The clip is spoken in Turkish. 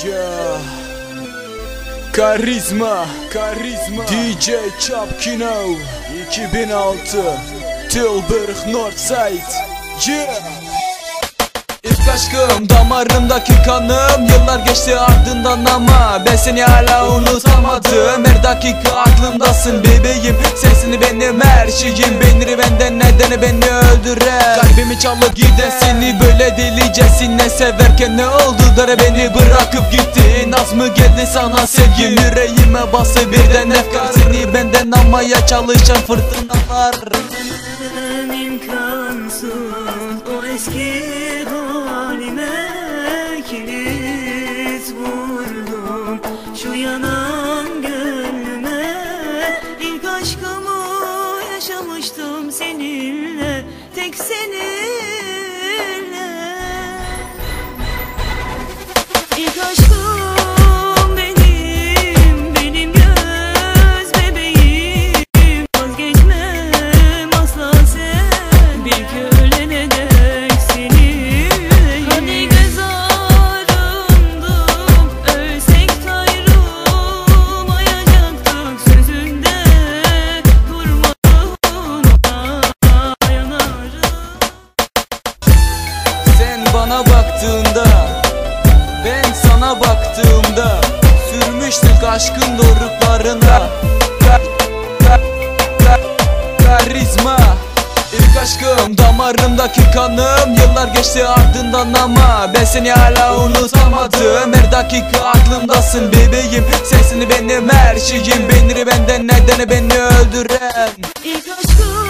Yeah. Karizma, karizma. DJ Chapkino 2006 Tilburg Northside. Yeah. İlk aşkım damarımdaki kanım. Yıllar geçti ardından ama Ben seni hala unutamadım. Her dakika aklımdasın bebeğim. Sesini benim her şeyim. Beni benden nedeni beni öldüren. Kalbimi çalıp giden seni böyle delicesine Severken ne oldu? Da beni bırakıp gittin Az mı geldi sana sevgim? Yüreğime bası birden efkar Seni benden almaya çalışan fırtınalar. İmkansız. O eski kilit vurdum. Şu yanan gönlüme ilk aşkımı yaşamıştım seninle. Tek seninle bana baktığında Ben sana baktığımda Sürmüştük aşkın ka- Karizma İlk aşkım damarımdaki kanım. Yıllar geçti ardından ama Ben seni hala unutamadım. Her dakika aklımdasın bebeğim Sesini benim her şeyim. Beni benden nedeni beni öldüren. İlk aşkım